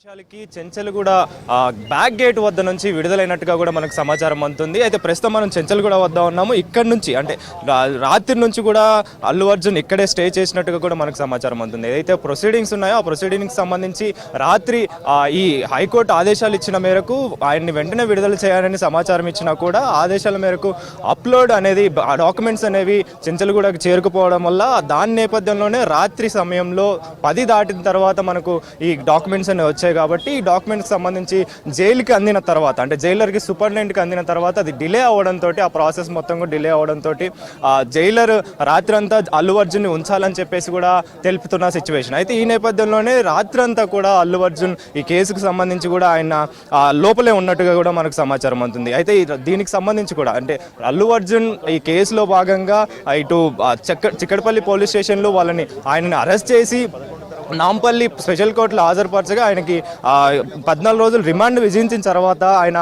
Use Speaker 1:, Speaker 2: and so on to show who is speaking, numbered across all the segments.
Speaker 1: నిమిషాలకి Chanchalguda back gate వద్ద నుంచి విడుదలైనట్టుగా కూడా మనకు సమాచారం అందుతుంది అయితే ప్రస్తుతం మనం చెంచల్గూడ వద్ద ఉన్నాము. ఇక్కడ నుంచి అంటే రా- రాత్రి నుంచి కూడా అల్లు అర్జున్ ఇక్కడే స్టే చేసినట్టుగా కూడా మనకు సమాచారం అందుతుంది ఏదైతే ప్రొసీడింగ్స్ ఉన్నాయో ఆ ప్రొసీడింగ్స్ సంబంధించి రాత్రి ఈ హైకోర్టు ఆదేశాలు ఇచ్చిన మేరకు ఆయన్ని వెంటనే విడుదల చేయాలని సమాచారం ఇచ్చినా కూడా ఆదేశాల మేరకు అప్లోడ్ అనేది ఆ డాక్యుమెంట్స్ అనేవి చెంచల్గూడకు చేరుకుపోవడం వల్ల దాని నేపథ్యంలోనే రాత్రి సమయంలో పది దాటిన తర్వాత మనకు ఈ డాక్యుమెంట్స్ అనేవి వచ్చాయి. కాబట్టి ఈ డాక్యుమెంట్కి సంబంధించి జైలుకి అందిన తర్వాత అంటే జైలర్కి సూపరింటెండెంట్కి అందిన తర్వాత అది డిలే అవడంతో ఆ ప్రాసెస్ మొత్తం కూడా డిలే అవడంతో జైలర్ రాత్రంతా అల్లు అర్జున్ని ఉంచాలని చెప్పేసి కూడా తెలుపుతున్న సిచ్యువేషన్ అయితే ఈ నేపథ్యంలోనే రాత్రంతా కూడా అల్లు అర్జున్ ఈ కేసుకు సంబంధించి కూడా ఆయన లోపలే ఉన్నట్టుగా కూడా మనకు సమాచారం అందుతుంది. అయితే దీనికి సంబంధించి కూడా అంటే అల్లు అర్జున్ ఈ కేసులో భాగంగా ఇటు చక్క చిక్కడపల్లి పోలీస్ స్టేషన్లో వాళ్ళని ఆయనని అరెస్ట్ చేసి నాంపల్లి స్పెషల్ కోర్టులో హాజరుపరచగా ఆయనకి పద్నాలుగు రోజులు రిమాండ్ విధించిన తర్వాత ఆయన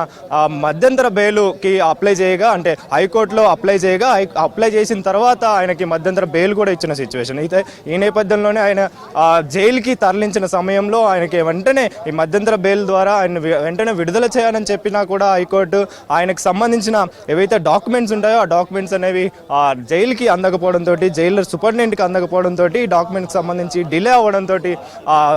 Speaker 1: మధ్యంతర బెయిల్కి అప్లై చేయగా అంటే హైకోర్టులో అప్లై చేయగా అప్లై చేసిన తర్వాత ఆయనకి మధ్యంతర బెయిల్ కూడా ఇచ్చిన సిచ్యువేషన్. అయితే ఈ నేపథ్యంలోనే ఆయన జైలుకి తరలించిన సమయంలో ఆయనకి వెంటనే ఈ మధ్యంతర బెయిల్ ద్వారా ఆయన వెంటనే విడుదల చేయాలని చెప్పినా కూడా హైకోర్టు ఆయనకు సంబంధించిన ఏవైతే డాక్యుమెంట్స్ ఉంటాయో ఆ డాక్యుమెంట్స్ అనేవి ఆ, జైలుకి అందకపోవడంతో జైలర్ సూపరింటెండెంట్కి అందకపోవడంతో ఈ డాక్యుమెంట్కి సంబంధించి డిలే అవ్వడంతో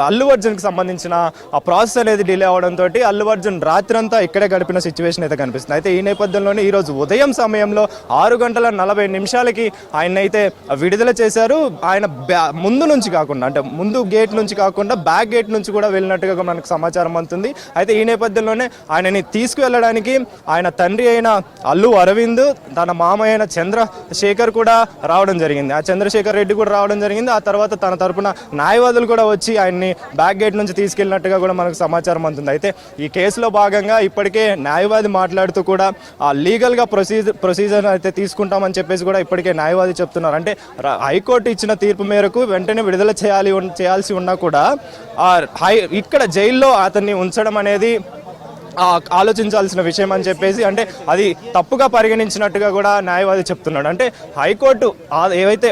Speaker 1: అల్లు అర్జున్కి సంబంధించిన ఆ ప్రాసెస్ అనేది డిలే అవడంతో అల్లు అర్జున్ రాత్రంతా ఇక్కడే గడిపిన సిచ్యువేషన్ అయితే కనిపిస్తుంది. అయితే ఈ నేపథ్యంలోనే ఈరోజు ఉదయం సమయంలో ఆరు గంటల నలభై నిమిషాలకి ఆయన అయితే విడుదల చేశారు. ఆయన బ్యా- ముందు నుంచి కాకుండా అంటే ముందు గేట్ నుంచి కాకుండా బ్యాక్ గేట్ నుంచి కూడా వెళ్ళినట్టుగా మనకు సమాచారం అందుతుంది. అయితే ఈ నేపథ్యంలోనే ఆయనని తీసుకువెళ్ళడానికి ఆయన తండ్రి అయిన అల్లు అరవింద్ తన మామ అయిన చంద్రశేఖర్ కూడా రావడం జరిగింది. ఆ చంద్రశేఖర్ రెడ్డి కూడా రావడం జరిగింది. ఆ తర్వాత తన తరపున న్యాయవాదులు కూడా వచ్చి ఆయన్ని బ్యాక్ గేట్ నుంచి తీసుకెళ్ళినట్టుగా కూడా మనకు సమాచారం అందుతుంది అయితే ఈ కేసులో భాగంగా ఇప్పటికే న్యాయవాది మాట్లాడుతూ కూడా ఆ లీగల్గా ప్రొసీజర్ ప్రొసీజర్ అయితే తీసుకుంటామని చెప్పేసి కూడా ఇప్పటికే న్యాయవాది చెప్తున్నారు. అంటే హైకోర్టు ఇచ్చిన తీర్పు మేరకు వెంటనే విడుదల చేయాలి చేయాల్సి ఉన్నా కూడా హై ఇక్కడ జైల్లో అతన్ని ఉంచడం అనేది ఆలోచించాల్సిన విషయం అని చెప్పేసి అంటే అది తప్పుగా పరిగణించినట్టుగా కూడా న్యాయవాది చెప్తున్నాడు. అంటే హైకోర్టు ఏవైతే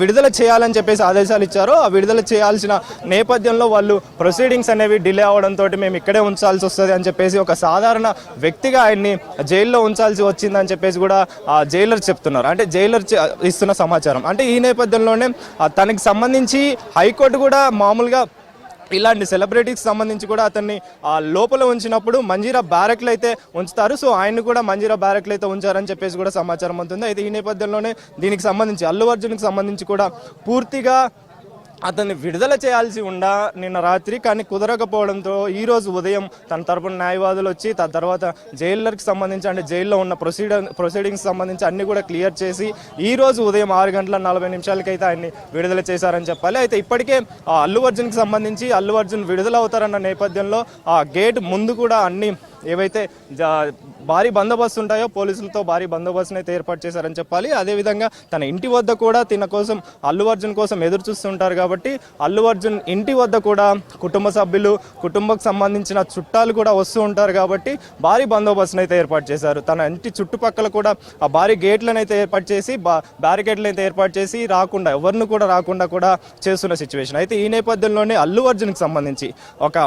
Speaker 1: విడుదల చేయాలని చెప్పేసి ఆదేశాలు ఇచ్చారో ఆ విడుదల చేయాల్సిన నేపథ్యంలో వాళ్ళు ప్రొసీడింగ్స్ అనేవి డిలే అవడంతో మేము ఇక్కడే ఉంచాల్సి వస్తుంది అని చెప్పేసి ఒక సాధారణ వ్యక్తిగా ఆయన్ని జైల్లో ఉంచాల్సి వచ్చిందని చెప్పేసి కూడా ఆ జైలర్ చెప్తున్నారు. అంటే జైలర్ ఇస్తున్న సమాచారం. అంటే ఈ నేపథ్యంలోనే తనకి సంబంధించి హైకోర్టు కూడా మామూలుగా ఇలాంటి సెలబ్రిటీకి సంబంధించి కూడా అతన్ని ఆ, లోపల ఉంచినప్పుడు మంజీరా బ్యారెక్లు అయితే ఉంచుతారు. సో ఆయన కూడా మంజీరా బ్యారెక్లు అయితే ఉంచారని చెప్పేసి కూడా సమాచారం ఉంటుంది అయితే ఈ నేపథ్యంలోనే దీనికి సంబంధించి అల్లు అర్జున్కి సంబంధించి కూడా పూర్తిగా అతన్ని విడుదల చేయాల్సి ఉండా నిన్న రాత్రి కానీ కుదరకపోవడంతో ఈరోజు ఉదయం తన తరపున న్యాయవాదులు వచ్చి తన తర్వాత జైలర్కి సంబంధించి అంటే జైల్లో ఉన్న ప్రొసీడర్ ప్రొసీడింగ్స్ సంబంధించి అన్ని కూడా క్లియర్ చేసి ఈరోజు ఉదయం ఆరు గంటల నలభై నిమిషాలకైతే ఆయన్ని విడుదల చేశారని చెప్పాలి. అయితే ఇప్పటికే ఆ అల్లు అర్జున్కి సంబంధించి అల్లు అర్జున్ విడుదల అవుతారన్న నేపథ్యంలో ఆ గేట్ ముందు కూడా అన్ని ఏవైతే జా- భారీ బందోబస్తు ఉంటాయో పోలీసులతో భారీ బందోబస్తుని అయితే ఏర్పాటు చేశారని చెప్పాలి. అదేవిధంగా తన ఇంటి వద్ద కూడా తిన కోసం అల్లు అర్జున్ కోసం ఎదురు చూస్తుంటారు కాబట్టి అల్లు అర్జున్ ఇంటి వద్ద కూడా కుటుంబ సభ్యులు కుటుంబకు సంబంధించిన చుట్టాలు కూడా వస్తూ ఉంటారు కాబట్టి భారీ బందోబస్తుని అయితే ఏర్పాటు చేశారు. తన ఇంటి చుట్టుపక్కల కూడా ఆ భారీ గేట్లను అయితే ఏర్పాటు చేసి బా- బ్యారికేడ్లను అయితే ఏర్పాటు చేసి రాకుండా ఎవరిని కూడా రాకుండా కూడా చేస్తున్న సిచ్యువేషన్. అయితే ఈ నేపథ్యంలోనే అల్లు అర్జున్కి సంబంధించి ఒక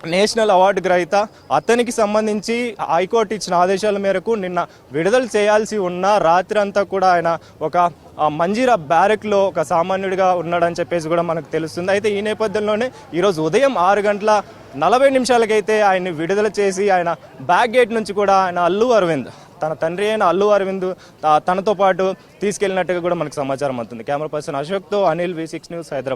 Speaker 1: నేషనల్ అవార్డు గ్రహీత. అతనికి సంబంధించి హైకోర్టు ఇచ్చిన ఆదేశాల మేరకు నిన్న విడుదల చేయాల్సి ఉన్న రాత్రి అంతా కూడా ఆయన ఒక మంజీరా బ్యారెక్లో ఒక సామాన్యుడిగా ఉన్నాడని చెప్పేసి కూడా మనకు తెలుస్తుంది. అయితే ఈ నేపథ్యంలోనే ఈరోజు ఉదయం ఆరు గంటల నలభై నిమిషాలకైతే ఆయన్ని విడుదల చేసి ఆయన బ్యాక్ గేట్ నుంచి కూడా ఆయన అల్లు అరవింద్ తన తండ్రి అయిన అల్లు అరవింద్ తనతో పాటు తీసుకెళ్ళినట్టుగా కూడా మనకు సమాచారం అవుతుంది camera person అశోక్తో Anil V six news Hyderabad.